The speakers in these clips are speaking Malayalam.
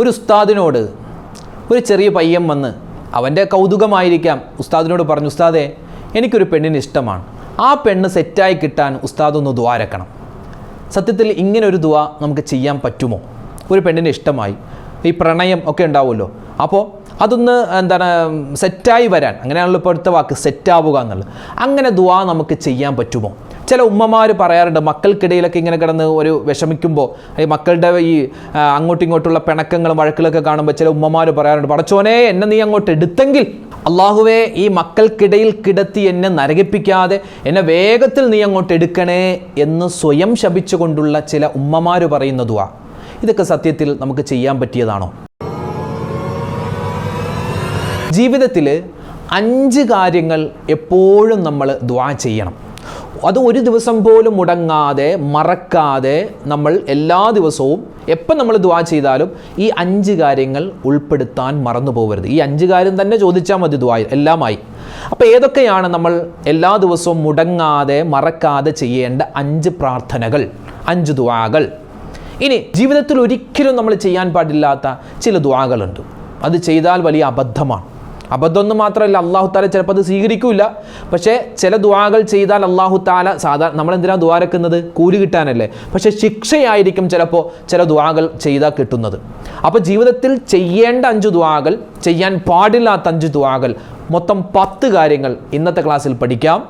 ഒരു ഉസ്താദിനോട് ഒരു ചെറിയ പയ്യൻ വന്ന് അവന്റെ കൗതുകമായിരിക്കാം. ഉസ്താദിനോട് പറഞ്ഞു ഉസ്താദെ എനിക്കൊരു പെണ്ണിന് ഇഷ്ടമാണ്. ആ പെണ്ണ് സെറ്റായി കിട്ടാൻ ഉസ്താദ് ഒന്ന് ദ്വാരക്കണം സത്യത്തിൽ ഇങ്ങനെ ഒരു ദുവ നമുക്ക് ചെയ്യാൻ പറ്റുമോ? ഒരു പെണ്ണിന് ഇഷ്ടമായി. ഈ പ്രണയം ഒക്കെ ഉണ്ടാവുമല്ലോ. അപ്പോൾ അതൊന്ന് എന്താണ് സെറ്റായി വരാൻ അങ്ങനെയാണല്ലോ ഇപ്പോഴത്തെ വാക്ക് സെറ്റാവുക എന്നുള്ളത്. അങ്ങനെ ദുവ നമുക്ക് ചെയ്യാൻ പറ്റുമോ? ചില ഉമ്മമാർ പറയാറുണ്ട് മക്കൾക്കിടയിലൊക്കെ ഇങ്ങനെ കിടന്ന് ഒരു വിഷമിക്കുമ്പോൾ ഈ മക്കളുടെ ഈ അങ്ങോട്ടും ഇങ്ങോട്ടുള്ള പിണക്കങ്ങളും വഴക്കുകളൊക്കെ കാണുമ്പോൾ ചില ഉമ്മമാർ പറയാറുണ്ട് പടച്ചോനെ എന്നെ നീ അങ്ങോട്ട് എടുത്തെങ്കിൽ അള്ളാഹുവെ ഈ മക്കൾക്കിടയിൽ കിടത്തി എന്നെ നരകിപ്പിക്കാതെ എന്നെ വേഗത്തിൽ നീ അങ്ങോട്ട് എടുക്കണേ എന്ന് സ്വയം ശപിച്ചുകൊണ്ടുള്ള ചില ഉമ്മമാർ പറയുന്നതുവാ ഇതൊക്കെ സത്യത്തിൽ നമുക്ക് ചെയ്യാൻ പറ്റിയതാണോ? ജീവിതത്തിൽ അഞ്ച് കാര്യങ്ങൾ എപ്പോഴും നമ്മൾ ദ്വാ ചെയ്യണം. അത് ഒരു ദിവസം പോലും മുടങ്ങാതെ മറക്കാതെ നമ്മൾ എല്ലാ ദിവസവും എപ്പം നമ്മൾ ദ്വാ ചെയ്താലും ഈ അഞ്ച് കാര്യങ്ങൾ ഉൾപ്പെടുത്താൻ മറന്നു പോകരുത് ഈ അഞ്ച് കാര്യം തന്നെ ചോദിച്ചാൽ മതി ദ്വാ എല്ലാമായി. അപ്പോൾ ഏതൊക്കെയാണ് നമ്മൾ എല്ലാ ദിവസവും മുടങ്ങാതെ മറക്കാതെ ചെയ്യേണ്ട അഞ്ച് പ്രാർത്ഥനകൾ അഞ്ച് ദ്വാകൾ ഇനി ജീവിതത്തിൽ ഒരിക്കലും നമ്മൾ ചെയ്യാൻ പാടില്ലാത്ത ചില ദ്വാകളുണ്ട് അത് ചെയ്താൽ വലിയ അബദ്ധമാണ്. അബദ്ധമൊന്നും മാത്രമല്ല അള്ളാഹു താല ചിലപ്പോൾ അത് സ്വീകരിക്കില്ല പക്ഷേ ചില ദ്വാകൾ ചെയ്താൽ അള്ളാഹു താല സാധാരണ നമ്മളെന്തിനാ ദ്വാരക്കുന്നത് കൂലി കിട്ടാനല്ലേ. പക്ഷേ ശിക്ഷയായിരിക്കും ചിലപ്പോൾ ചില ദ്വാകൾ ചെയ്താൽ കിട്ടുന്നത്. അപ്പോൾ ജീവിതത്തിൽ ചെയ്യേണ്ട അഞ്ച് ദ്വാകൾ ചെയ്യാൻ പാടില്ലാത്ത അഞ്ച് ദ്വാകൾ മൊത്തം പത്ത് കാര്യങ്ങൾ ഇന്നത്തെ ക്ലാസ്സിൽ പഠിക്കാം.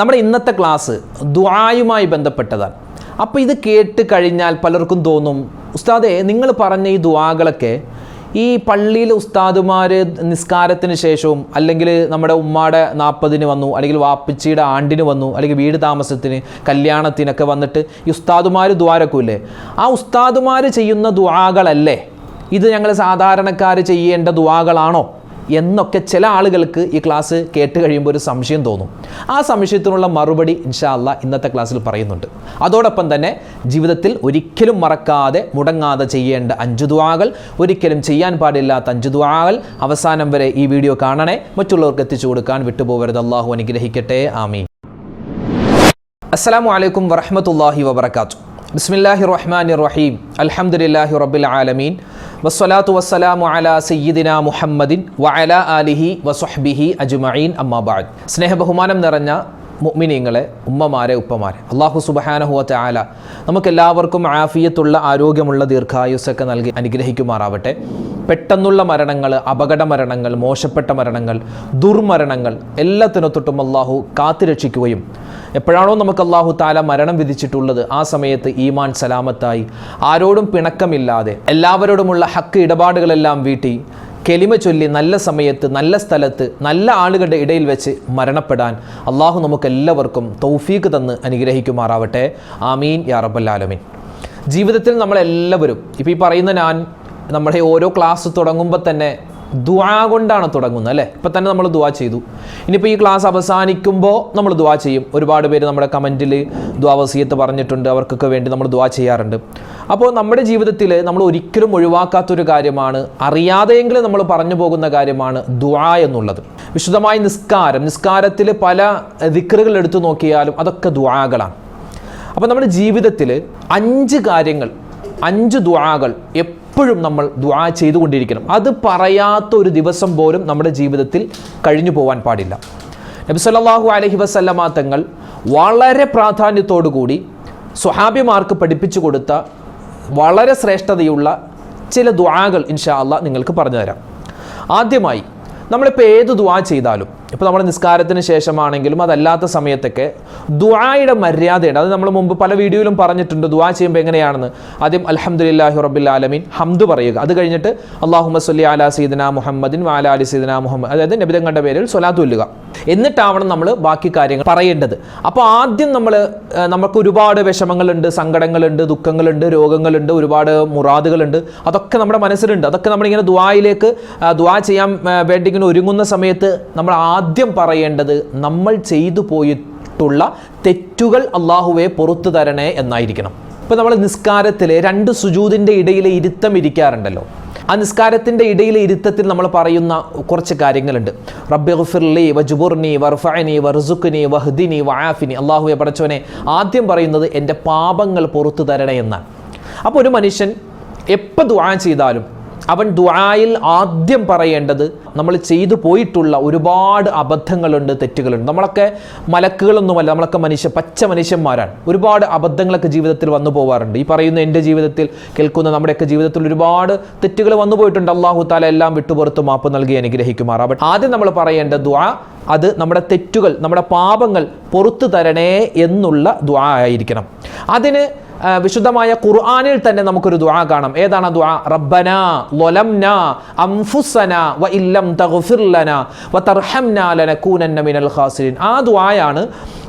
നമ്മുടെ ഇന്നത്തെ ക്ലാസ് ദ്വായുമായി ബന്ധപ്പെട്ടതാണ്. അപ്പോൾ ഇത് കേട്ട് കഴിഞ്ഞാൽ പലർക്കും തോന്നും ഉസ്താദെ നിങ്ങൾ പറഞ്ഞ ഈ ദ്വാകളൊക്കെ ഈ പള്ളിയിലെ ഉസ്താദുമാർ നിസ്കാരത്തിന് ശേഷവും അല്ലെങ്കിൽ നമ്മുടെ ഉമ്മാടെ നാൽപ്പതിന് വന്നു അല്ലെങ്കിൽ വാപ്പിച്ചിയുടെ ആണ്ടിന് വന്നു അല്ലെങ്കിൽ വീട് താമസത്തിന് കല്യാണത്തിനൊക്കെ വന്നിട്ട് ഈ ഉസ്താദുമാർ ദ്വാരക്കൂല്ലേ? ആ ഉസ്താദുമാർ ചെയ്യുന്ന ദ്വാകളല്ലേ? ഇത് ഞങ്ങൾ സാധാരണക്കാർ ചെയ്യേണ്ട ദ്വാകളാണോ? എന്നൊക്കെ ചില ആളുകൾക്ക് ഈ ക്ലാസ് കേട്ട് കഴിയുമ്പോൾ ഒരു സംശയം തോന്നും. ആ സംശയത്തിനുള്ള മറുപടി ഇൻഷാ അല്ല ഇന്നത്തെ ക്ലാസ്സിൽ പറയുന്നുണ്ട്. അതോടൊപ്പം തന്നെ ജീവിതത്തിൽ ഒരിക്കലും മറക്കാതെ മുടങ്ങാതെ ചെയ്യേണ്ട അഞ്ചു ദ്വാകൾ ഒരിക്കലും ചെയ്യാൻ പാടില്ലാത്ത അഞ്ചു ദ്വാകൾ അവസാനം വരെ ഈ വീഡിയോ കാണണേ. മറ്റുള്ളവർക്ക് എത്തിച്ചു കൊടുക്കാൻ വിട്ടുപോകരുത്. അള്ളാഹു അനുഗ്രഹിക്കട്ടെ. ആമീൻ. അസ്സാം വലൈക്കും വറഹമത്തല്ലാഹി വബർക്കാത്തു ബിസ്മില്ലാഹി റഹ്മാനി റഹീം അൽഹംദുലില്ലാഹി റബ്ബിൽ ആലമീൻ. വസ്സലാത്തു വസ്സലാമു അലാ സയ്യിദിന മുഹമ്മദിൻ വഅല ആലിഹി വസുഹ്ബിഹി അജ്മഈൻ. അമ്മാബാദ് സ്നേഹബഹുമാനം നിറഞ്ഞ മുഅ്മിനീങ്ങളെ ഉമ്മമാരെ ഉപ്പമാരെ. അള്ളാഹു സുബഹാനഹുവത്തെ ആല നമുക്കെല്ലാവർക്കും ആഫിയത്തുള്ള ആരോഗ്യമുള്ള ദീർഘായുസ്സൊക്കെ നൽകി അനുഗ്രഹിക്കുമാറാവട്ടെ. പെട്ടെന്നുള്ള മരണങ്ങൾ അപകട മരണങ്ങൾ മോശപ്പെട്ട മരണങ്ങൾ ദുർമരണങ്ങൾ എല്ലാത്തിനും തൊട്ടും അള്ളാഹു കാത്തുരക്ഷിക്കുകയും എപ്പോഴാണോ നമുക്ക് അള്ളാഹു താല മരണം വിധിച്ചിട്ടുള്ളത് ആ സമയത്ത് ഈമാൻ സലാമത്തായി. ആരോടും പിണക്കമില്ലാതെ എല്ലാവരോടുമുള്ള ഹക്ക് ഇടപാടുകളെല്ലാം വീട്ടി കെലിമ ചൊല്ലി നല്ല സമയത്ത് നല്ല സ്ഥലത്ത് നല്ല ആളുകളുടെ ഇടയിൽ വെച്ച് മരണപ്പെടാൻ അള്ളാഹു നമുക്കെല്ലാവർക്കും തൗഫീക്ക് തന്ന് അനുഗ്രഹിക്കുമാറാവട്ടെ. ആമീൻ. യാ ജീവിതത്തിൽ നമ്മളെല്ലാവരും ഇപ്പോൾ ഈ പറയുന്ന ഞാൻ നമ്മുടെ ഓരോ ക്ലാസ് തുടങ്ങുമ്പോൾ തന്നെ ദുആ കൊണ്ടാണ് തുടങ്ങുന്നത് അല്ലേ? ഇപ്പം തന്നെ നമ്മൾ ദുആ ചെയ്തു. ഇനിയിപ്പോൾ ഈ ക്ലാസ് അവസാനിക്കുമ്പോൾ നമ്മൾ ദുആ ചെയ്യും. ഒരുപാട് പേര് നമ്മുടെ കമന്റിൽ ദ്വാവസീയത്ത് പറഞ്ഞിട്ടുണ്ട് അവർക്കൊക്കെ വേണ്ടി നമ്മൾ ദുആ ചെയ്യാറുണ്ട്. അപ്പോൾ നമ്മുടെ ജീവിതത്തിൽ നമ്മൾ ഒരിക്കലും ഒഴിവാക്കാത്തൊരു കാര്യമാണ് അറിയാതെയെങ്കിലും നമ്മൾ പറഞ്ഞു പോകുന്ന കാര്യമാണ് ദുആ എന്നുള്ളത്. വിശുദ്ധമായ നിസ്കാരം നിസ്കാരത്തിൽ പല ദിക്കറുകൾ എടുത്തു നോക്കിയാലും അതൊക്കെ ദുആകളാണ്. അപ്പോൾ നമ്മുടെ ജീവിതത്തിൽ അഞ്ച് കാര്യങ്ങൾ അഞ്ച് ദുആകൾ നമ്മൾ ദ്വാ ചെയ്തുകൊണ്ടിരിക്കണം. അത് പറയാത്ത ഒരു ദിവസം പോലും നമ്മുടെ ജീവിതത്തിൽ കഴിഞ്ഞു പോകാൻ പാടില്ല. നബി സല്ലല്ലാഹു അലൈഹി വസല്ലമ തങ്ങൾ വളരെ പ്രാധാന്യത്തോടു കൂടി സ്വഹാബിമാർക്ക് പഠിപ്പിച്ചു കൊടുത്ത വളരെ ശ്രേഷ്ഠതയുള്ള ചില ദ്വാകൾ ഇൻഷാ അള്ളാഹ് നിങ്ങൾക്ക് പറഞ്ഞുതരാം ആദ്യമായി നമ്മളിപ്പോൾ ഏത് ദ്വാ ചെയ്താലും ഇപ്പോൾ നമ്മൾ നിസ്കാരത്തിന് ശേഷമാണെങ്കിലും അതല്ലാത്ത സമയത്തൊക്കെ ദുആയുടെ മര്യാദയുണ്ട്. അത് നമ്മൾ മുമ്പ് പല വീഡിയോയിലും പറഞ്ഞിട്ടുണ്ട്. ദുആ ചെയ്യുമ്പോൾ എങ്ങനെയാണെന്ന്. ആദ്യം അൽഹംദുലില്ലാഹി റബ്ബിൽ ആലമീൻ ഹംദ് പറയുക. അത് കഴിഞ്ഞിട്ട് അള്ളാഹുമ സല്ലി അലാ സീദന മുഹമ്മദിൻ വാല അലി സീദന മുഹമ്മദ് അതായത് നബിതങ്ങളുടെ പേരിൽ സ്വലാത്ത് ചൊല്ലുക. എന്നിട്ടാവണം നമ്മൾ ബാക്കി കാര്യങ്ങൾ പറയേണ്ടത്. അപ്പോൾ ആദ്യം നമ്മൾ നമുക്ക് ഒരുപാട് വിഷമങ്ങളുണ്ട് സങ്കടങ്ങളുണ്ട് ദുഃഖങ്ങളുണ്ട് രോഗങ്ങളുണ്ട് ഒരുപാട് മുറാദുകളുണ്ട്. അതൊക്കെ നമ്മുടെ മനസ്സിലുണ്ട്. അതൊക്കെ നമ്മളിങ്ങനെ ദുആയിലേക്ക് ദുവാ ചെയ്യാൻ ആ, വേണ്ടി ഇങ്ങനെ ഒരുങ്ങുന്ന സമയത്ത് നമ്മൾ ആദ്യം പറയേണ്ടത് നമ്മൾ ചെയ്തു പോയിട്ടുള്ള തെറ്റുകൾ അള്ളാഹുവെ പുറത്തു തരണേ എന്നായിരിക്കണം. ഇപ്പോൾ നമ്മൾ നിസ്കാരത്തിൽ രണ്ട് സുജൂതിന്റെ ഇടയിൽ ഇരുത്തം ഇരിക്കാറുണ്ടല്ലോ. ആ നിസ്കാരത്തിന്റെ ഇടയിലെ ഇരുത്തത്തിൽ നമ്മൾ പറയുന്ന കുറച്ച് കാര്യങ്ങളുണ്ട്. റബ്ബി ഗുഫിർലി വജുബുർനി വർഫഅനി വർസുഖ്നി വഹ്ദിനി വആഫിനി. അള്ളാഹുവെ പടച്ചവനെ ആദ്യം പറയുന്നത് എന്റെ പാപങ്ങൾ പുറത്തു തരണേ എന്നാണ്. അപ്പോൾ ഒരു മനുഷ്യൻ എപ്പോൾ ദുആ ചെയ്താലും അവൻ ദുആയിൽ ആദ്യം പറയേണ്ടത് നമ്മൾ ചെയ്തു പോയിട്ടുള്ള ഒരുപാട് അബദ്ധങ്ങളുണ്ട് തെറ്റുകളുണ്ട്. നമ്മളൊക്കെ മലക്കുകളൊന്നുമല്ല നമ്മളൊക്കെ മനുഷ്യ പച്ച മനുഷ്യന്മാരാണ്. ഒരുപാട് അബദ്ധങ്ങളൊക്കെ ജീവിതത്തിൽ വന്നു പോവാറുണ്ട്. ഈ പറയുന്ന എന്റെ ജീവിതത്തിൽ കേൾക്കുന്ന നമ്മുടെയൊക്കെ ജീവിതത്തിൽ ഒരുപാട് തെറ്റുകൾ വന്നു പോയിട്ടുണ്ട്. അള്ളാഹു താല എല്ലാം വിട്ടുപുറത്ത് മാപ്പ് നൽകി അനുഗ്രഹിക്കുമാറാവട്ടെ. ആദ്യം നമ്മൾ പറയേണ്ട ദുആ അത് നമ്മുടെ തെറ്റുകൾ നമ്മുടെ പാപങ്ങൾ പുറത്തു തരണേ എന്നുള്ള ദുആ ആയിരിക്കണം. അതിന് വിശുദ്ധമായ ഖുർആാനിൽ തന്നെ നമുക്കൊരു ദുആ കാണാം. ഏതാണ് ദുആ? റബ്ബന ലൊലംന അംഫുസന വ ഇല്ലം തഗ്ഫിർ വ മിനൽ ഖാസിരിൻ. ആ ദുആയാണ്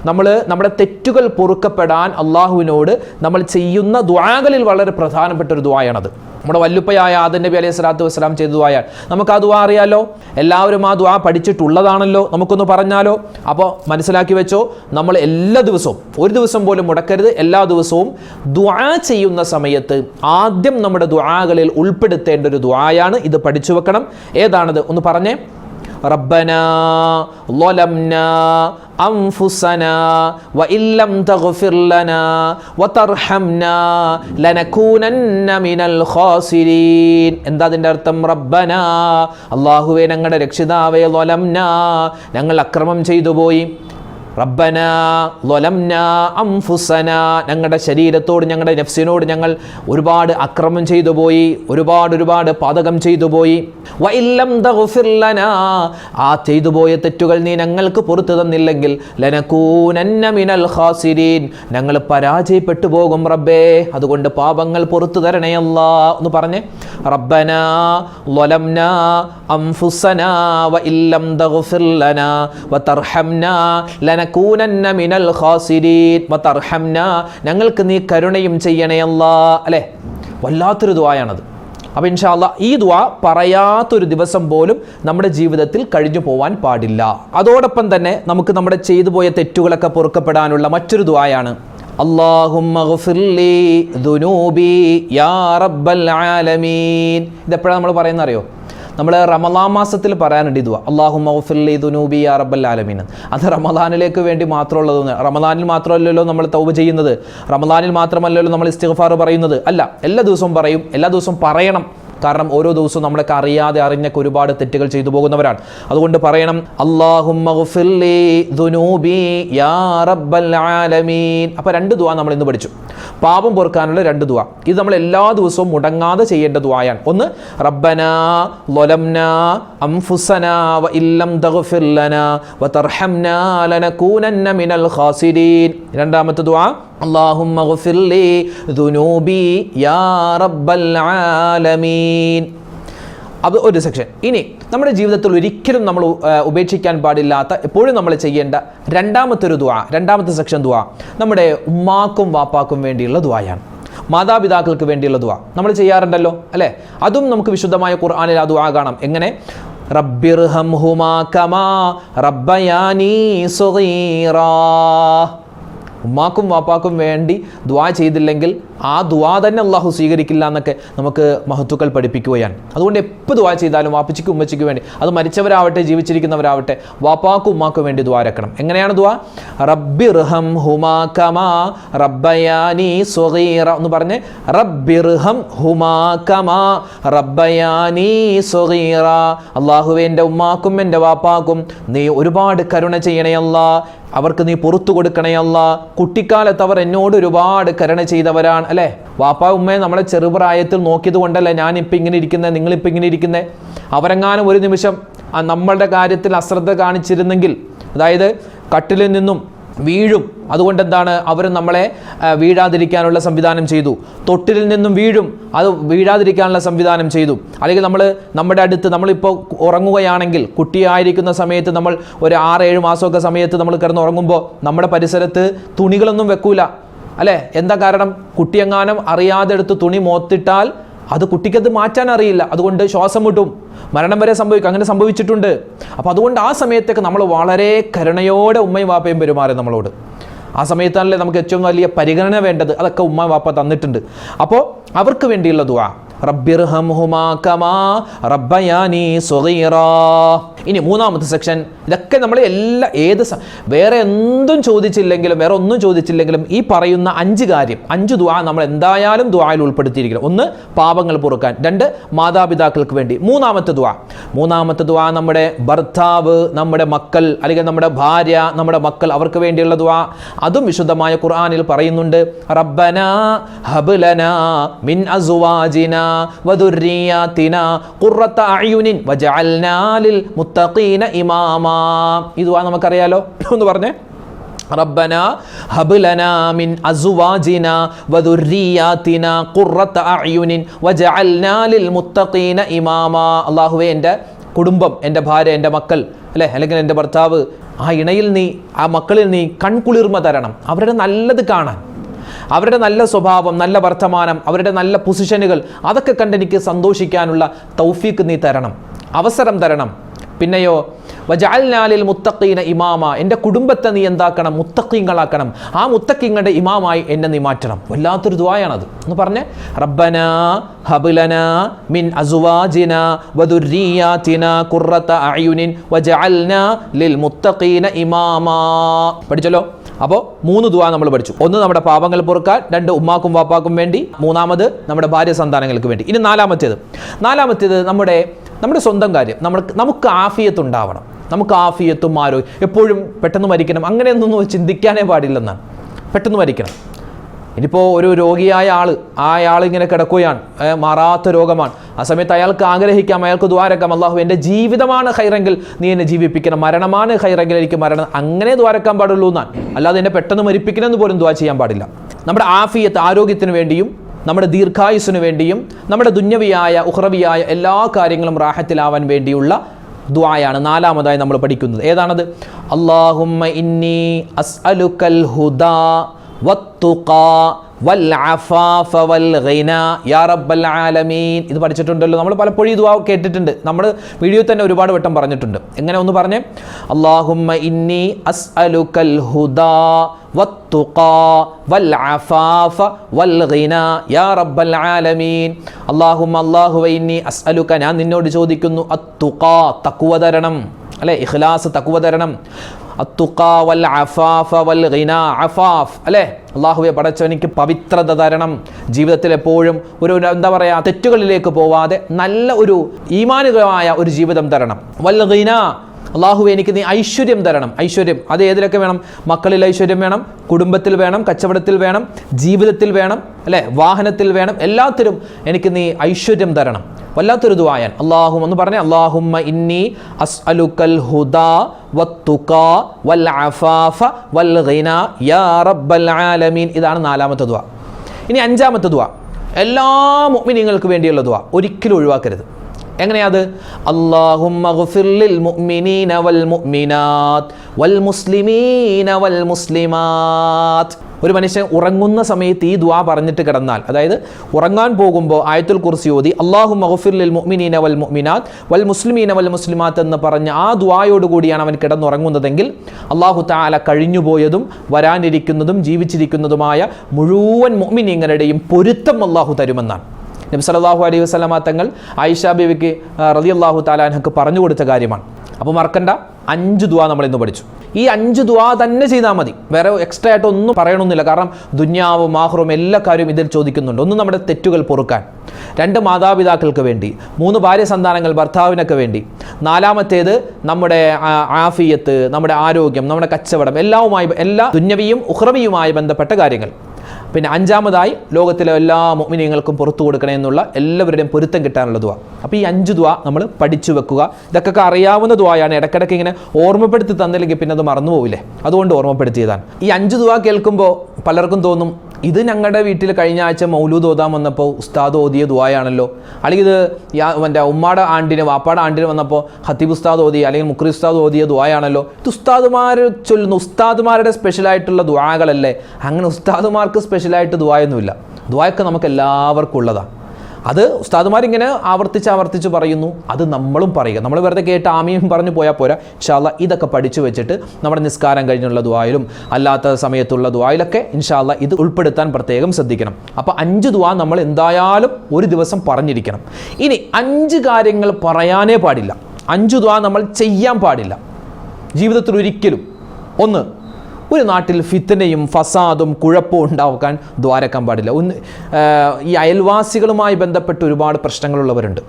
നമ്മൾ നമ്മുടെ തെറ്റുകൾ പൊറുക്കപ്പെടാൻ അള്ളാഹുവിനോട് നമ്മൾ ചെയ്യുന്ന ദുആകളിൽ വളരെ പ്രധാനപ്പെട്ട ഒരു ദുആയാണത്. നമ്മുടെ വല്ലുപ്പയായ ആദൻ നബി അലൈഹി സ്വലാത്തു വസ്സലാം ചെയ്ത ദുആയാണ് നമുക്ക് ആ ദുആ അറിയാലോ? എല്ലാവരും ആ ദുആ പഠിച്ചിട്ടുള്ളതാണല്ലോ നമുക്കൊന്ന് പറഞ്ഞാലോ? അപ്പോൾ മനസ്സിലാക്കി വെച്ചോ നമ്മൾ എല്ലാ ദിവസവും ഒരു ദിവസം പോലും മുടക്കരുത് എല്ലാ ദിവസവും ദുആ ചെയ്യുന്ന സമയത്ത് ആദ്യം നമ്മുടെ ദുആകളിൽ ഉൾപ്പെടുത്തേണ്ട ഒരു ദുആയാണ് ഇത് പഠിച്ചു വെക്കണം. ഏതാണത്? ഒന്ന് പറഞ്ഞേ. ربنا ظلمنا أنفسنا وإن لم تغفر لنا وترحمنا لنكونن من الخاسرين എന്താ അതിൻ്റെ അർത്ഥം റബ്ബന അള്ളാഹുവെ ഞങ്ങളുടെ രക്ഷിതാവേ ലൊലംന ഞങ്ങൾ അക്രമം ചെയ്തു പോയി റബ്ബന ലൊലംന അംഫുസന. ഞങ്ങളുടെ ശരീരത്തോട് ഞങ്ങളുടെ നഫ്സിനോട് ഞങ്ങൾ ഒരുപാട് അക്രമം ചെയ്തു പോയി ഒരുപാട് ഒരുപാട് പാതകം ചെയ്തു പോയി. വൈല്ലം ദുഫിർലന ലനാ. ആ ചെയ്തു പോയ തെറ്റുകൾ നീ ഞങ്ങൾക്ക് പുറത്തു തന്നില്ലെങ്കിൽ ലനകൂനന്ന മിനൽ ഖാസിരീൻ. ഞങ്ങൾ പരാജയപ്പെട്ടു പോകും റബ്ബേ. അതുകൊണ്ട് പാപങ്ങൾ പുറത്തു തരണേ എന്ന് പറഞ്ഞേ റബ്ബന ലൊലംന അംഫുസന വഇല്ലം തഗ്ഫിർ ലനാ വതർഹംന ലനകൂനന്ന മിനൽ ഞങ്ങൾക്ക് നീ കരുണയും ചെയ്യണേ അല്ലാ. അല്ലേ? വല്ലാത്തൊരു ദുആയാണത്. അപ്പോൾ ഇൻഷാല്ല ഈ ദ പറയാത്തൊരു ദിവസം പോലും നമ്മുടെ ജീവിതത്തിൽ കഴിഞ്ഞു പോവാൻ പാടില്ല. അതോടൊപ്പം തന്നെ നമുക്ക് നമ്മുടെ ചെയ്തു പോയ തെറ്റുകളൊക്കെ പൊറുക്കപ്പെടാനുള്ള മറ്റൊരു ദുആയാണ്. ആലമീൻ. ഇതെപ്പോഴാണ് നമ്മൾ പറയുന്നത് അറിയോ നമ്മൾ റമലാ മാസത്തിൽ പറയാനുണ്ട് ഇതുവാ അള്ളാഹു മൗഫില്ലി ദുനൂബി യാ റബ്ബൽ അത് റമദാനിലേക്ക് വേണ്ടി മാത്രമുള്ളത് റമദാനിൽ മാത്രമല്ലല്ലോ നമ്മൾ തൗബ ചെയ്യുന്നത്. റമദാനിൽ മാത്രമല്ലല്ലോ നമ്മൾ ഇസ്തിഗ്ഫാർ പറയുന്നത്. അല്ല എല്ലാ ദിവസവും പറയും എല്ലാ ദിവസവും പറയണം. കാരണം ഓരോ ദിവസവും നമ്മളൊക്കെ അറിയാതെ അറിഞ്ഞൊക്കെ ഒരുപാട് തെറ്റുകൾ ചെയ്തു പോകുന്നവരാണ്. അതുകൊണ്ട് പറയണം ആലമീൻ. അപ്പോൾ രണ്ട് ദുവാ നമ്മൾ ഇന്ന് പഠിച്ചു. പാപം പൊറുക്കാനുള്ള രണ്ട് ദുവാ ഇത് നമ്മൾ എല്ലാ ദിവസവും മുടങ്ങാതെ ചെയ്യേണ്ട ദുവായാണ് ഒന്ന് റബ്ബന വ ഇല്ലം വ മിനൽ രണ്ടാമത്തെ ദുആ اللهم اغفر لي ذنوبي يا رب العالمين അത് ഒരു സെക്ഷൻ ഇനി നമ്മുടെ ജീവിതത്തിൽ ഒരിക്കലും നമ്മൾ ആ, ഉപേക്ഷിക്കാൻ പാടില്ലാത്ത എപ്പോഴും നമ്മൾ ചെയ്യേണ്ട രണ്ടാമത്തെ ഒരു ദുആ രണ്ടാമത്തെ സെക്ഷൻ ദുആ നമ്മുടെ ഉമ്മാക്കും വാപ്പാക്കും വേണ്ടിയുള്ള ദുആയാണ് മാതാപിതാക്കൾക്ക് വേണ്ടിയുള്ള ദുആ നമ്മൾ ചെയ്യാറുണ്ടല്ലോ അല്ലേ അതും നമുക്ക് വിശുദ്ധമായ ഖുർആനിൽ ആ ദുആ കാണാം എങ്ങനെ റബ്ബിർഹംഹുമാ കമാ റബ്ബയാനി സുഗീറാ ഉമ്മാക്കും വാപ്പാക്കും വേണ്ടി ദ്വാ ചെയ്തില്ലെങ്കിൽ ആ ദ്വാ തന്നെ അള്ളാഹു സ്വീകരിക്കില്ല എന്നൊക്കെ നമുക്ക് മഹത്തുക്കൾ പഠിപ്പിക്കുകയാണ്. അതുകൊണ്ട് എപ്പോൾ ദ്വാ ചെയ്താലും വാപ്പച്ചിക്കും ഉമ്മച്ചിക്കും വേണ്ടി അത് മരിച്ചവരാവട്ടെ ജീവിച്ചിരിക്കുന്നവരാവട്ടെ വാപ്പാക്കും ഉമ്മാക്കും വേണ്ടി ദ്വാരക്കണം എങ്ങനെയാണ് ദ്വാ റബ്ബി റഹം ഹുമാ കമാ റബ്ബയാനി സ്വഗീറ എന്ന് പറഞ്ഞ് റബ്ബി റഹം ഹുമാ കമാ റബ്ബയാനി സ്വഗീറ അള്ളാഹുവെ എന്റെ ഉമ്മാക്കും എന്റെ വാപ്പാക്കും നീ ഒരുപാട് കരുണ ചെയ്യണേ അല്ലാ. അവർക്ക് നീ പുറത്തു കൊടുക്കണേ അല്ല. കുട്ടിക്കാലത്ത് അവർ എന്നോട് ഒരുപാട് കരുണ ചെയ്തവരാണ് അല്ലേ? വാപ്പ ഉമ്മയെ നമ്മളെ ചെറുപ്രായത്തിൽ നോക്കിയത് കൊണ്ടല്ലേ ഞാനിപ്പോൾ ഇങ്ങനെ ഇരിക്കുന്നത് നിങ്ങളിപ്പോൾ ഇങ്ങനെ ഇരിക്കുന്നത് അവരെങ്ങാനും ഒരു നിമിഷം നമ്മളുടെ കാര്യത്തിൽ അശ്രദ്ധ കാണിച്ചിരുന്നെങ്കിൽ അതായത് കട്ടിലിൽ നിന്നും വീഴും. അതുകൊണ്ട് എന്താണ് അവർ നമ്മളെ വീഴാതിരിക്കാനുള്ള സംവിധാനം ചെയ്തു. തൊട്ടിലിൽ നിന്നും വീഴും. അത് വീഴാതിരിക്കാനുള്ള സംവിധാനം ചെയ്തു. അല്ലെങ്കിൽ നമ്മൾ നമ്മുടെ അടുത്ത് നമ്മളിപ്പോൾ ഉറങ്ങുകയാണെങ്കിൽ കുട്ടിയായിരിക്കുന്ന സമയത്ത് നമ്മൾ ഒരു ആറ് ഏഴ് മാസമൊക്കെ സമയത്ത് നമ്മൾ കിടന്ന് ഉറങ്ങുമ്പോൾ നമ്മുടെ പരിസരത്ത് തുണികളൊന്നും വെക്കൂല. അല്ലേ? എന്താ കാരണം? കുട്ടിയെങ്ങാനും അറിയാതെ എടുത്ത് തുണി മോത്തിട്ടാൽ അത് കുട്ടിക്കത് മാറ്റാൻ അറിയില്ല. അതുകൊണ്ട് ശ്വാസം മുട്ടും. മരണം വരെ സംഭവിക്കും. അങ്ങനെ സംഭവിച്ചിട്ടുണ്ട്. അപ്പോൾ അതുകൊണ്ട് ആ സമയത്തൊക്കെ നമ്മൾ വളരെ കരുണയോടെ ഉമ്മയും വാപ്പയും പെരുമാറും നമ്മളോട്. ആ സമയത്താണല്ലേ നമുക്ക് ഏറ്റവും വലിയ പരിഗണന വേണ്ടത്? അതൊക്കെ ഉമ്മ വാപ്പ തന്നിട്ടുണ്ട്. അപ്പോൾ അവർക്ക് വേണ്ടിയുള്ള ദുആ. റബ്ബയാനി ഇനി മൂന്നാമത്തെ സെക്ഷൻ ഇതൊക്കെ നമ്മൾ എല്ലാ ഏത് വേറെ എന്തും ചോദിച്ചില്ലെങ്കിലും വേറെ ഒന്നും ചോദിച്ചില്ലെങ്കിലും ഈ പറയുന്ന അഞ്ച് കാര്യം അഞ്ച് ദുആ നമ്മൾ എന്തായാലും ദുആയിൽ ഉൾപ്പെടുത്തിയിരിക്കണം. ഒന്ന് പാപങ്ങൾ പൊറുക്കാൻ. രണ്ട് മാതാപിതാക്കൾക്ക് വേണ്ടി. മൂന്നാമത്തെ ദുആ. മൂന്നാമത്തെ ദുആ നമ്മുടെ ഭർത്താവ് നമ്മുടെ മക്കൾ അല്ലെങ്കിൽ നമ്മുടെ ഭാര്യ നമ്മുടെ മക്കൾ അവർക്ക് വേണ്ടിയുള്ള ദുആ. അതും വിശുദ്ധമായ ഖുർആനിൽ പറയുന്നുണ്ട് റബ്ബന ഹബ്ലന മിൻ അസ്വാജിന. വദുർരിയാതിന ഖുർറത അയുനിൻ വജഅൽനാ ലിൽ മുത്തഖീന ഇമാമാ. ഈ ദുആ നമുക്കറിയാലോ. എന്ന് പറഞ്ഞേ. ربنا هب لنا മിൻ ازواجنا وذرياتنا ഖുർറത اعين ലിൽ മുത്തഖീന ഇമാമാ. അല്ലാഹുവേ എന്റെ കുടുംബം എന്റെ ഭാര്യ എന്റെ മക്കൾ അല്ലേ? അല്ലെങ്കിൽ എന്റെ ഭർത്താവ് ആ ഇണയിൽ നീ ആ മക്കളിൽ നീ കൺകുളിർമ തരണം. അവരുടെ നല്ലത് കാണാൻ. അവരുടെ നല്ല സ്വഭാവം നല്ല വർത്തമാനം അവരുടെ നല്ല പൊസിഷനുകൾ അതൊക്കെ കണ്ടെനിക്ക് സന്തോഷിക്കാനുള്ള തൗഫീക്ക് നീ തരണം. അവസരം തരണം. പിന്നെയോ വജാൽനാലിൽ മുത്തക്കീന ഇമാമ. എന്റെ കുടുംബത്തെ നീ എന്താക്കണം? മുത്തക്കീങ്ങളാക്കണം ആ മുത്തക്കിങ്ങളുടെ ഇമാമായി എന്നെ നീ മാറ്റണം. വല്ലാത്തൊരു ദ്വായാണത് എന്ന് പറഞ്ഞേ റബ്ബന ഹബുലന മിൻ അസുവാജിന വദുർരിയാതിന കുറത്ത അയുനിൻ വജഅൽന ലിൽ മുത്തഖീന ഇമാമ. പഠിച്ചല്ലോ? അപ്പോൾ മൂന്ന് ദുആ നമ്മൾ പഠിച്ചു. ഒന്ന് നമ്മുടെ പാപങ്ങൾ പൊറുക്കാൻ രണ്ട് ഉമ്മാക്കും വാപ്പാക്കും വേണ്ടി മൂന്നാമത് നമ്മുടെ ഭാര്യ സന്താനങ്ങൾക്ക് വേണ്ടി. ഇനി നാലാമത്തേത്. നാലാമത്തേത് നമ്മുടെ നമ്മുടെ സ്വന്തം കാര്യം. നമ്മൾ നമുക്ക് ആഫിയത്ത് ഉണ്ടാവണം നമുക്ക് ആഫിയത്തും ആരോഗ്യം എപ്പോഴും പെട്ടെന്ന് മരിക്കണം. അങ്ങനെയൊന്നും ചിന്തിക്കാനേ പാടില്ലെന്നാണ്. പെട്ടെന്ന് മരിക്കണം. ഇനിയിപ്പോൾ ഒരു രോഗിയായ ആൾ ആ ആൾ ഇങ്ങനെ കിടക്കുകയാണ്. മാറാത്ത രോഗമാണ്. ആ സമയത്ത് അയാൾക്ക് ആഗ്രഹിക്കാം അയാൾക്ക് ദ്വാരക്കാം അള്ളാഹു എന്റെ ജീവിതമാണ് ഹൈറെങ്കിൽ നീ എന്നെ ജീവിപ്പിക്കണം. മരണമാണ് ഹൈറെങ്കിൽ എനിക്ക് മരണം. അങ്ങനെ ദ്വാരക്കാൻ പാടുള്ളൂ എന്നാണ്. അല്ലാതെ എന്നെ പെട്ടെന്ന് മരിപ്പിക്കണമെന്ന് പോലും ദ്വാ ചെയ്യാൻ പാടില്ല. നമ്മുടെ ആഫിയത്ത് ആരോഗ്യത്തിന് വേണ്ടിയും നമ്മുടെ ദീർഘായുസ്സിന് വേണ്ടിയും നമ്മുടെ ദുന്യവിയായ ഉഹ്റവിയായ എല്ലാ കാര്യങ്ങളും റാഹത്തിലാവാൻ വേണ്ടിയുള്ള ദ്വായാണ് നാലാമതായി നമ്മൾ പഠിക്കുന്നത്. ഏതാണത്? അള്ളാഹുമ്മ ഇന്നി അസ്അലുക്കൽ ഹുദാ വത്തുഖാ വൽ അഫാഫ വൽ യാ റബ്ബൽ ആലമീൻ. ഇത് പഠിച്ചിട്ടുണ്ടല്ലോ. നമ്മൾ പലപ്പോഴും ഇത് കേട്ടിട്ടുണ്ട്. നമ്മൾ വീഡിയോ തന്നെ ഒരുപാട് വട്ടം പറഞ്ഞിട്ടുണ്ട്. എങ്ങനെ ഒന്ന് പറഞ്ഞേ? അള്ളാഹുമ്മ ഇന്നി ഞാൻ നിന്നോട് ചോദിക്കുന്നു അല്ലെ? ഇഖ്ലാസ് തക്കുവ തരണം. അത്തുഖാ വൽ അഫാഫ വൽ അഫാഫ്. അല്ലേ? അള്ളാഹുവെ പടച്ചവനിക്ക് പവിത്രത തരണം. ജീവിതത്തിൽ എപ്പോഴും ഒരു എന്താ പറയുക തെറ്റുകളിലേക്ക് പോവാതെ നല്ല ഒരു ഈമാനുകമായ ഒരു ജീവിതം തരണം. വൽ ഗിന അള്ളാഹു എനിക്ക് നീ ഐശ്വര്യം തരണം. ഐശ്വര്യം. അത് ഏതിലൊക്കെ വേണം? മക്കളിൽ ഐശ്വര്യം വേണം കുടുംബത്തിൽ വേണം കച്ചവടത്തിൽ വേണം ജീവിതത്തിൽ വേണം അല്ലേ? വാഹനത്തിൽ വേണം. എല്ലാത്തിലും എനിക്ക് നീ ഐശ്വര്യം തരണം. വല്ലാത്തൊരു ദുആയാൻ അള്ളാഹു എന്ന് പറഞ്ഞ അള്ളാഹുമ്മ ഇന്നി അസ്അലുക്കൽ ഹുദാ വത്തുഖാ വൽ അഫാഫ വൽ യാ റബ്ബൽ ആലമീൻ. ഇതാണ് നാലാമത്തെ ദുആ. ഇനി അഞ്ചാമത്തെ ദുആ. എല്ലാ മുഅ്മിനീങ്ങൾക്ക് വേണ്ടിയുള്ള ദുആ. ഒരിക്കലും ഒഴിവാക്കരുത്. എങ്ങനെയാത്? ഒരു മനുഷ്യൻ ഉറങ്ങുന്ന സമയത്ത് ഈ ദുആ പറഞ്ഞിട്ട് കിടന്നാൽ അതായത് ഉറങ്ങാൻ പോകുമ്പോൾ ആയത്തുൽ കുർസി ഓതി അള്ളാഹു മഹഫിർലിൽ മുഅ്മിനീന വൽ മുഅ്മിനാത്ത് വൽ മുസ്ലിമീന വൽ മുസ്ലിമാത്ത് എന്ന് പറഞ്ഞ ആ ദുആയോട് കൂടിയാണ് അവൻ കിടന്നുറങ്ങുന്നതെങ്കിൽ അള്ളാഹു താല കഴിഞ്ഞുപോയതും വരാനിരിക്കുന്നതും ജീവിച്ചിരിക്കുന്നതുമായ മുഴുവൻ മുഅ്മിനീങ്ങളുടെയും പൊരുത്തം അള്ളാഹു തരുമെന്നാണ്. നബി സല്ലല്ലാഹു അലൈഹി വസല്ലമ തങ്ങൾ ആയിഷ ബീവിക്ക് റളിയല്ലാഹു താലാൻഹക്ക് പറഞ്ഞു കൊടുത്ത കാര്യമാണ്. അപ്പോൾ മറക്കണ്ട അഞ്ച് ദുവാ നമ്മൾ ഇന്ന് പഠിച്ചു. ഈ അഞ്ച് ദുവാ തന്നെ ചെയ്താൽ മതി. വേറെ എക്സ്ട്രാ ആയിട്ട് ഒന്നും പറയണമെന്നില്ല കാരണം ദുന്യാവും മാഹ്റും എല്ലാ കാര്യവും ഇതിൽ ചോദിക്കുന്നുണ്ട്. ഒന്ന് നമ്മുടെ തെറ്റുകൾ പൊറുക്കാൻ. രണ്ട് മാതാപിതാക്കൾക്ക് വേണ്ടി. മൂന്ന് ഭാര്യ സന്താനങ്ങൾ ഭർത്താവിനൊക്കെ വേണ്ടി. നാലാമത്തേത് നമ്മുടെ ആഫിയത്ത് നമ്മുടെ ആരോഗ്യം നമ്മുടെ കച്ചവടം എല്ലാവുമായി എല്ലാ ദുന്യവിയും ഉഹ്റവിയുമായി ബന്ധപ്പെട്ട കാര്യങ്ങൾ. പിന്നെ അഞ്ചാമതായി ലോകത്തിലെ എല്ലാ മുഅ്മിനീങ്ങൾക്കും പുറത്തു കൊടുക്കണേ എന്നുള്ള എല്ലാവരുടെയും പൊരുത്തം കിട്ടാനുള്ള ദ്വാ അപ്പോൾ ഈ അഞ്ച് ദ്വാ നമ്മൾ പഠിച്ചു വെക്കുക. ഇതൊക്കെ അറിയാവുന്ന ദ്വായാണ് ഇടയ്ക്കിടയ്ക്ക് ഇങ്ങനെ ഓർമ്മപ്പെടുത്തി തന്നില്ലെങ്കിൽ പിന്നെ അത് മറന്നു പോവില്ലേ? അതുകൊണ്ട് ഓർമ്മപ്പെടുത്തിയതാണ്. ഈ അഞ്ച് ദ്വാ കേൾക്കുമ്പോൾ പലർക്കും തോന്നും ഇത് ഞങ്ങളുടെ വീട്ടിൽ കഴിഞ്ഞ ആഴ്ച മൗലൂദ് ഓതാൻ വന്നപ്പോൾ ഉസ്താദ് ഓതിയ ദുആയാണല്ലോ. അല്ലെങ്കിൽ ഇത് യാ- എന്റെ ഉമ്മാടെ ആണ്ടിന് വാപ്പാടെ ആണ്ടിന് വന്നപ്പോൾ ഹത്തീബ് ഉസ്താദ് ഓതി അല്ലെങ്കിൽ മുക്രി ഉസ്താദ് ഓതിയ ദുആയാണല്ലോ. ഇത് ഉസ്താദുമാർ ചൊല്ലുന്ന ഉസ്താദുമാരുടെ സ്പെഷ്യലായിട്ടുള്ള ദുആകളല്ലേ? അങ്ങനെ ഉസ്താദുമാർക്ക് സ്പെഷ്യലായിട്ട് ദുആയൊന്നുമില്ല. ദുവായൊക്കെ നമുക്ക് എല്ലാവർക്കും ഉള്ളതാണ്. അത് ഉസ്താദുമാരിങ്ങനെ ആവർത്തിച്ച് ആവർത്തിച്ച് പറയുന്നു. അത് നമ്മളും പറയുക. നമ്മൾ വെറുതെ കേട്ട് ആമിയും പറഞ്ഞു പോയാൽ പോരാ. ഇൻഷാല്ല ഇതൊക്കെ പഠിച്ചു വെച്ചിട്ട് നമ്മുടെ നിസ്കാരം കഴിഞ്ഞുള്ള ദുആയിലും അല്ലാത്ത സമയത്തുള്ള ദുആയിലൊക്കെ ഇൻഷാല്ല ഇത് ഉൾപ്പെടുത്താൻ പ്രത്യേകം ശ്രദ്ധിക്കണം. അപ്പോൾ അഞ്ച് ദുആ നമ്മൾ എന്തായാലും ഒരു ദിവസം പറഞ്ഞിരിക്കണം. ഇനി അഞ്ച് കാര്യങ്ങൾ പറയാനേ പാടില്ല. അഞ്ച് ദ്വാ നമ്മൾ ചെയ്യാൻ പാടില്ല. ജീവിതത്തിൽ ഒരിക്കലും. ഒന്ന് ഒരു നാട്ടിൽ ഫിത്തനയും ഫസാദും കുഴപ്പവും ഉണ്ടാക്കാൻ ദ്വാരക്കാൻ പാടില്ല. ഒന്ന് ഈ അയൽവാസികളുമായി ബന്ധപ്പെട്ട് ഒരുപാട് പ്രശ്നങ്ങളുള്ളവരുണ്ട്.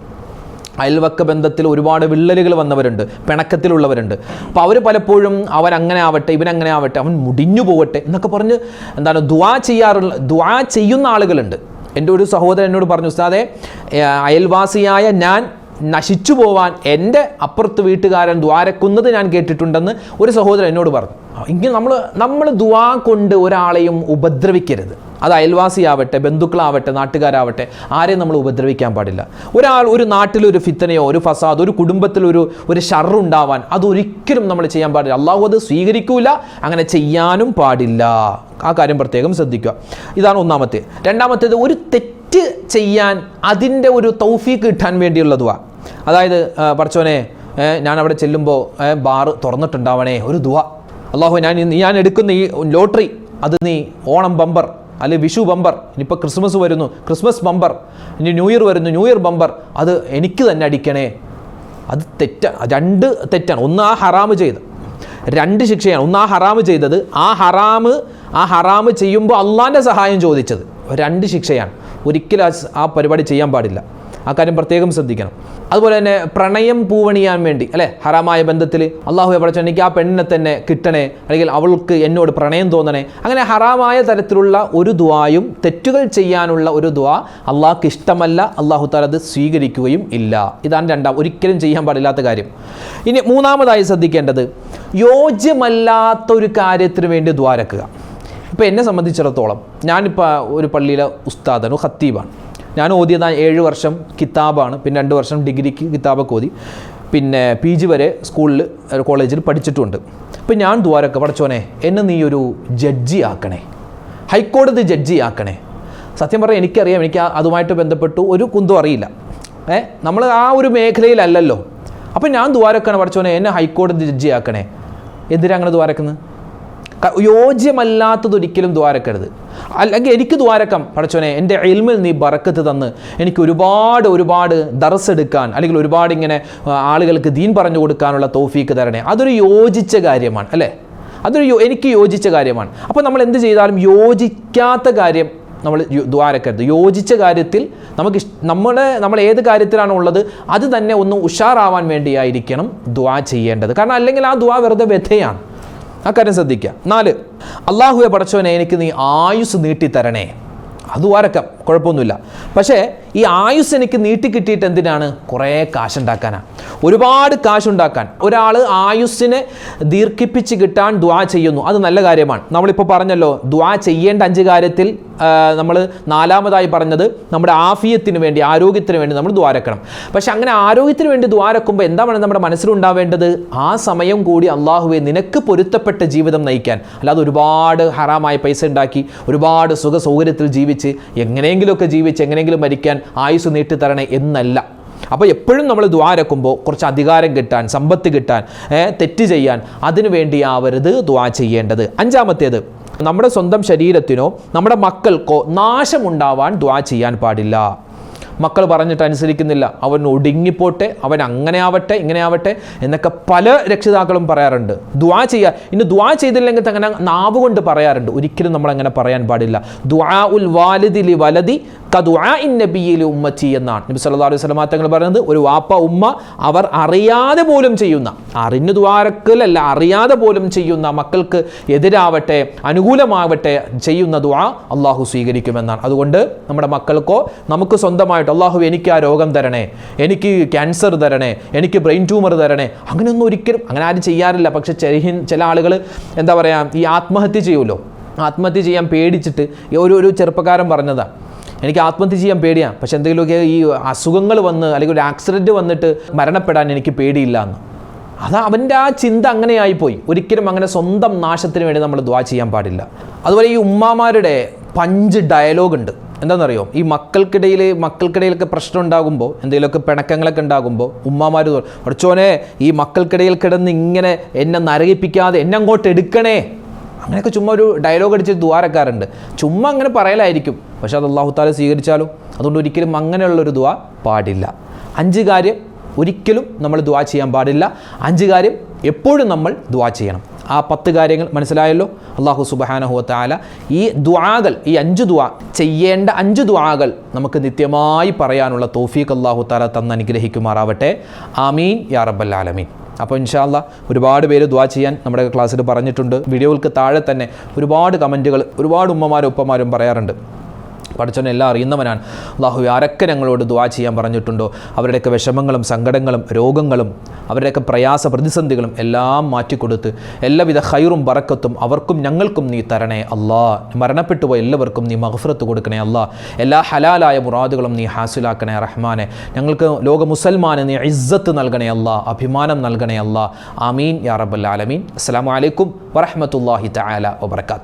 അയൽവക്ക ബന്ധത്തിൽ ഒരുപാട് വിള്ളലുകൾ വന്നവരുണ്ട് പിണക്കത്തിലുള്ളവരുണ്ട്. അപ്പോൾ അവർ പലപ്പോഴും അവരങ്ങനെ അങ്ങനെ ആവട്ടെ ഇവനങ്ങനെ ആവട്ടെ അവൻ മുടിഞ്ഞു പോവട്ടെ എന്നൊക്കെ പറഞ്ഞ് എന്താണ് ദ്വാ ചെയ്യാറുള്ള ദ്വാ ചെയ്യുന്ന ആളുകളുണ്ട്. എന്റെ ഒരു സഹോദരൻ എന്നോട് പറഞ്ഞു ഉസ്താദെ അയൽവാസിയായ ഞാൻ നശിച്ചു പോവാൻ എന്റെ അപ്പുറത്ത് വീട്ടുകാരൻ ദ്വാരക്കുന്നത് ഞാൻ കേട്ടിട്ടുണ്ടെന്ന് ഒരു സഹോദരൻ എന്നോട് പറഞ്ഞു. ഇങ്ങനെ നമ്മൾ നമ്മൾ ദ്വാ കൊണ്ട് ഒരാളെയും ഉപദ്രവിക്കരുത്. അത് അയൽവാസിയാവട്ടെ ബന്ധുക്കളാവട്ടെ നാട്ടുകാരാവട്ടെ ആരെയും നമ്മൾ ഉപദ്രവിക്കാൻ പാടില്ല. ഒരാൾ ഒരു നാട്ടിലൊരു ഫിത്തനയോ ഒരു ഫസാദ് ഒരു കുടുംബത്തിലൊരു ഒരു ഷറുണ്ടാവാൻ അതൊരിക്കലും നമ്മൾ ചെയ്യാൻ പാടില്ല. അള്ളാഹു അത് സ്വീകരിക്കൂല അങ്ങനെ ചെയ്യാനും പാടില്ല. ആ കാര്യം പ്രത്യേകം ശ്രദ്ധിക്കുക. ഇതാണ് ഒന്നാമത്തെ. രണ്ടാമത്തേത് ഒരു തെറ്റ് ചെയ്യാൻ അതിന്റെ ഒരു തൗഫീക്ക് കിട്ടാൻ വേണ്ടിയുള്ള ദുവ. അതായത് പറച്ചോനെ ഞാൻ അവിടെ ചെല്ലുമ്പോൾ ബാറ് തുറന്നിട്ടുണ്ടാവണേ ഒരു ദുവ. അള്ളാഹു ഞാൻ ഞാൻ എടുക്കുന്ന ഈ ലോട്ടറി അത് നീ ഓണം ബമ്പർ അല്ലെ വിഷു ബമ്പർ ഇനിയിപ്പോൾ ക്രിസ്മസ് വരുന്നു ക്രിസ്മസ് ബമ്പർ ഇനി ന്യൂ ഇയർ വരുന്നു ന്യൂ ഇയർ ബമ്പർ അത് എനിക്ക് തന്നെ അടിക്കണേ. അത് തെറ്റ രണ്ട് തെറ്റാണ്. ഒന്ന് ആ ഹറാമ് ചെയ്ത് രണ്ട് ശിക്ഷയാണ്. ഒന്ന് ആ ഹറാമ് ചെയ്തത് ആ ഹറാമ് ആ ഹറാമ് ചെയ്യുമ്പോൾ അള്ളാന്റെ സഹായം ചോദിച്ചത് രണ്ട് ശിക്ഷയാണ്. ഒരിക്കലും ആ പരിപാടി ചെയ്യാൻ പാടില്ല. ആ കാര്യം പ്രത്യേകം ശ്രദ്ധിക്കണം. അതുപോലെ തന്നെ പ്രണയം പൂവണിയാൻ വേണ്ടി അല്ലേ? ഹറാമായ ബന്ധത്തിൽ അള്ളാഹു പഠിച്ചു എനിക്ക് ആ പെണ്ണിനെ തന്നെ കിട്ടണേ അല്ലെങ്കിൽ അവൾക്ക് എന്നോട് പ്രണയം തോന്നണേ അങ്ങനെ ഹറാമായ തരത്തിലുള്ള ഒരു ദ്വായും തെറ്റുകൾ ചെയ്യാനുള്ള ഒരു ദ്വാ അള്ളാഹ്ക്ക് ഇഷ്ടമല്ല അള്ളാഹു താല അത് സ്വീകരിക്കുകയും ഇല്ല. ഇതാണ് രണ്ടാം ഒരിക്കലും ചെയ്യാൻ പാടില്ലാത്ത കാര്യം. ഇനി മൂന്നാമതായി ശ്രദ്ധിക്കേണ്ടത് യോജ്യമല്ലാത്ത ഒരു കാര്യത്തിന് വേണ്ടി ദ്വാരക്കുക ഇപ്പോൾ എന്നെ സംബന്ധിച്ചിടത്തോളം ഞാനിപ്പോൾ ഒരു പള്ളിയിലെ ഉസ്താദനു ഖത്തീബാണ്. ഞാൻ ഓതിയത് ഏഴ് വർഷം കിതാബാണ് പിന്നെ രണ്ട് വർഷം ഡിഗ്രിക്ക് കിതാബൊക്കെ ഓതി. പിന്നെ പി ജി വരെ സ്കൂളിൽ കോളേജിൽ പഠിച്ചിട്ടുണ്ട്. അപ്പം ഞാൻ ദ്വാരൊക്കെ പഠിച്ചോനെ എന്നെ നീ ഒരു ജഡ്ജി ആക്കണേ. ഹൈക്കോടതി ജഡ്ജി ആക്കണേ. സത്യം പറഞ്ഞാൽ എനിക്കറിയാം എനിക്ക് അതുമായിട്ട് ബന്ധപ്പെട്ടു ഒരു കുന്തും അറിയില്ല. ഏ നമ്മൾ ആ ഒരു മേഖലയിലല്ലല്ലോ. അപ്പം ഞാൻ ദ്വാരക്കാണ് പഠിച്ചോനെ എന്നെ ഹൈക്കോടതി ജഡ്ജി ആക്കണേ. എന്തിനാ അങ്ങനെ ദ്വാരക്കുന്നത് യോജ്യമല്ലാത്തതൊരിക്കലും ദ്വാരക്കരുത്. അല്ലെങ്കിൽ എനിക്ക് ദ്വാരക്കം. പഠിച്ചോനെ എന്റെ എൽമിൽ നീ ബറക്കത്ത് തന്ന്. എനിക്ക് ഒരുപാട് ഒരുപാട് ദർസ് എടുക്കാൻ അല്ലെങ്കിൽ ഒരുപാട് ഇങ്ങനെ ആളുകൾക്ക് ദീൻ പറഞ്ഞു കൊടുക്കാനുള്ള തോഫീക്ക് തരണേ. അതൊരു യോജിച്ച കാര്യമാണ് അല്ലേ? അതൊരു എനിക്ക് യോജിച്ച കാര്യമാണ്. അപ്പോൾ നമ്മൾ എന്ത് ചെയ്താലും യോജിക്കാത്ത കാര്യം നമ്മൾ ദ്വാരക്കരുത്. യോജിച്ച കാര്യത്തിൽ നമുക്ക് നമ്മുടെ നമ്മൾ ഏത് കാര്യത്തിലാണോ ഉള്ളത് അത് തന്നെ ഒന്ന് ഉഷാറാവാൻ വേണ്ടിയായിരിക്കണം ദ്വാ ചെയ്യേണ്ടത്. കാരണം അല്ലെങ്കിൽ ആ ദ്വാ വെറുതെ വ്യഥയാണ്. ആ കാര്യം ശ്രദ്ധിക്കുക നാല് അള്ളാഹുവെ പടച്ചവനെ എനിക്ക് നീ ആയുസ് നീട്ടിത്തരണേ. അത് വരക്കാം കുഴപ്പമൊന്നുമില്ല. പക്ഷേ ഈ ആയുസ് എനിക്ക് നീട്ടി കിട്ടിയിട്ട് എന്തിനാണ്? കുറേ കാശുണ്ടാക്കാനാണ് ഒരുപാട് കാശുണ്ടാക്കാൻ. ഒരാൾ ആയുസ്സിനെ ദീർഘിപ്പിച്ച് കിട്ടാൻ ദ്വാ ചെയ്യുന്നു. അത് നല്ല കാര്യമാണ്. നമ്മളിപ്പോൾ പറഞ്ഞല്ലോ ദ്വാ ചെയ്യേണ്ട അഞ്ച് കാര്യത്തിൽ നമ്മൾ നാലാമതായി പറഞ്ഞത് നമ്മുടെ ആഫിയത്തിന് വേണ്ടി ആരോഗ്യത്തിന് വേണ്ടി നമ്മൾ ദ്വാരക്കണം പക്ഷെ അങ്ങനെ ആരോഗ്യത്തിന് വേണ്ടി ദ്വാരക്കുമ്പോൾ എന്താണ് നമ്മുടെ മനസ്സിലുണ്ടാവേണ്ടത് ആ സമയം കൂടി അള്ളാഹുവെ നിനക്ക് പൊരുത്തപ്പെട്ട ജീവിതം നയിക്കാൻ. അല്ലാതെ ഒരുപാട് ഹറാമായ പൈസ ഉണ്ടാക്കി ഒരുപാട് സുഖ സൗകര്യത്തിൽ ജീവിച്ച് എങ്ങനെയെങ്കിലുമൊക്കെ ജീവിച്ച് എങ്ങനെയെങ്കിലും മരിക്കാൻ ആയുസ് നീട്ടിത്തരണേ എന്നല്ല. അപ്പോൾ എപ്പോഴും നമ്മൾ ദ്വാരക്കുമ്പോൾ കുറച്ച് അധികാരം കിട്ടാൻ സമ്പത്ത് കിട്ടാൻ തെറ്റ് ചെയ്യാൻ അതിനു വേണ്ടിയാവരുത് ദ്വാ ചെയ്യേണ്ടത്. അഞ്ചാമത്തേത് നമ്മുടെ സ്വന്തം ശരീരത്തിനോ നമ്മുടെ മക്കൾക്കോ നാശമുണ്ടാവാൻ ദ്വാ ചെയ്യാൻ പാടില്ല. മക്കൾ പറഞ്ഞിട്ട് അനുസരിക്കുന്നില്ല. അവൻ ഒടുങ്ങിപ്പോട്ടെ അവൻ അങ്ങനെ ആവട്ടെ ഇങ്ങനെ ആവട്ടെ എന്നൊക്കെ പല രക്ഷിതാക്കളും പറയാറുണ്ട്. ദ്വാ ചെയ്യുക ഇനി ദ്വാ ചെയ്തില്ലെങ്കിൽ അങ്ങനെ നാവ് കൊണ്ട് പറയാറുണ്ട്. ഒരിക്കലും നമ്മൾ അങ്ങനെ പറയാൻ പാടില്ല. ദ്വാ ഉൽ വാലിദിലി വലതി നബിയിൽ ഉമ്മച്ചി എന്നാണ്. നബി സല്ലല്ലാഹു അലൈഹി വസല്ലം തങ്ങൾ പറയുന്നത് ഒരു വാപ്പ ഉമ്മ അവർ അറിയാതെ പോലും ചെയ്യുന്ന അറിഞ്ഞു ദ്വാരക്കലല്ല അറിയാതെ പോലും ചെയ്യുന്ന മക്കൾക്ക് എതിരാവട്ടെ അനുകൂലമാവട്ടെ ചെയ്യുന്ന ദ്വാ അള്ളാഹു സ്വീകരിക്കുമെന്നാണ്. അതുകൊണ്ട് നമ്മുടെ മക്കൾക്കോ നമുക്ക് സ്വന്തമായിട്ട് അള്ളാഹു എനിക്ക് ആ രോഗം തരണേ എനിക്ക് ക്യാൻസർ തരണേ എനിക്ക് ബ്രെയിൻ ട്യൂമർ തരണേ അങ്ങനെയൊന്നും ഒരിക്കലും അങ്ങനെ ആരും ചെയ്യാറില്ല. പക്ഷെ ചില ആളുകൾ എന്താ പറയുക ഈ ആത്മഹത്യ ചെയ്യുമല്ലോ. ആത്മഹത്യ ചെയ്യാൻ പേടിച്ചിട്ട് ഒരു ഒരു ചെറുപ്പക്കാരൻ പറഞ്ഞതാണ് എനിക്ക് ആത്മഹത്യ ചെയ്യാൻ പേടിയാണ്. പക്ഷെ എന്തെങ്കിലുമൊക്കെ ഈ അസുഖങ്ങൾ വന്ന് അല്ലെങ്കിൽ ഒരു ആക്സിഡന്റ് വന്നിട്ട് മരണപ്പെടാൻ എനിക്ക് പേടിയില്ല എന്ന്. അത് അവന്റെ ആ ചിന്ത അങ്ങനെയായിപ്പോയി. ഒരിക്കലും അങ്ങനെ സ്വന്തം നാശത്തിന് വേണ്ടി നമ്മൾ ദ്വാ ചെയ്യാൻ പാടില്ല. അതുപോലെ ഈ ഉമ്മാമാരുടെ പഞ്ച് ഡയലോഗ് ഉണ്ട്. എന്താണെന്നറിയോ? ഈ മക്കൾക്കിടയിൽ മക്കൾക്കിടയിലൊക്കെ പ്രശ്നം ഉണ്ടാകുമ്പോൾ എന്തെങ്കിലുമൊക്കെ പിണക്കങ്ങളൊക്കെ ഉണ്ടാകുമ്പോൾ ഉമ്മമാർ പഠിച്ചോനെ ഈ മക്കൾക്കിടയിൽ കിടന്ന് ഇങ്ങനെ എന്നെ നരകിപ്പിക്കാതെ എന്നെ അങ്ങോട്ട് എടുക്കണേ. അങ്ങനെയൊക്കെ ചുമ്മാ ഒരു ഡയലോഗ് അടിച്ച് ദ്വാരക്കാറുണ്ട് ചുമ്മാ അങ്ങനെ പറയലായിരിക്കും. പക്ഷെ അത് അള്ളാഹു താല സ്വീകരിച്ചാലോ അതുകൊണ്ട് ഒരിക്കലും അങ്ങനെയുള്ളൊരു ദ്വാ പാടില്ല. അഞ്ച് കാര്യം ഒരിക്കലും നമ്മൾ ദുവാ ചെയ്യാൻ പാടില്ല. അഞ്ച് കാര്യം എപ്പോഴും നമ്മൾ ദുവാ ചെയ്യണം. ആ പത്ത് കാര്യങ്ങൾ മനസ്സിലായല്ലോ? അള്ളാഹു സുബാനഹുവത്താല ഈ ദ്വാകൾ ഈ അഞ്ച് ദ്വാ ചെയ്യേണ്ട അഞ്ച് ദ്വാകൾ നമുക്ക് നിത്യമായി പറയാനുള്ള തോഫീഖ് അള്ളാഹു താല തന്ന് അനുഗ്രഹിക്കുമാറാവട്ടെ. ആമീൻ. യാ റബ്ബൽ ആലമീൻ. അപ്പോൾ ഇൻഷാല്ല ഒരുപാട് പേര് ദ്വാ ചെയ്യാൻ നമ്മുടെ ക്ലാസ്സിൽ പറഞ്ഞിട്ടുണ്ട്. വീഡിയോകൾക്ക് താഴെ തന്നെ ഒരുപാട് കമന്റുകൾ ഒരുപാട് ഉമ്മമാരും ഉപ്പമാരും പറയാറുണ്ട്. പഠിച്ചവനെ എല്ലാം അറിയുന്നവനാണ്. അള്ളാഹു ആരൊക്കെ ഞങ്ങളോട് ദ്വാ ചെയ്യാൻ പറഞ്ഞിട്ടുണ്ടോ? അവരുടെയൊക്കെ വിഷമങ്ങളും സങ്കടങ്ങളും രോഗങ്ങളും അവരുടെയൊക്കെ പ്രയാസ പ്രതിസന്ധികളും എല്ലാം മാറ്റിക്കൊടുത്ത് എല്ലാവിധ ഹൈറും ബറക്കത്തും അവർക്കും ഞങ്ങൾക്കും നീ തരണേ അല്ലാ. മരണപ്പെട്ടു പോയ എല്ലാവർക്കും നീ മഹഫ്രത്ത് കൊടുക്കണേ അല്ലാ. എല്ലാ ഹലാലായ മുറാദുകളും നീ ഹാസിലാക്കണേ റഹ്മാനെ. ഞങ്ങൾക്ക് ലോക മുസൽമാന് നീ ഇസ്സത്ത് നൽകണേ അല്ലാ അഭിമാനം നൽകണേ അല്ലാ. ആമീൻ യാ റബ്ബൽ ആലമീൻ. അസ്സലാമു അലൈക്കും വറഹ്മത്തുള്ളാഹി തആല വബറകാത്ത്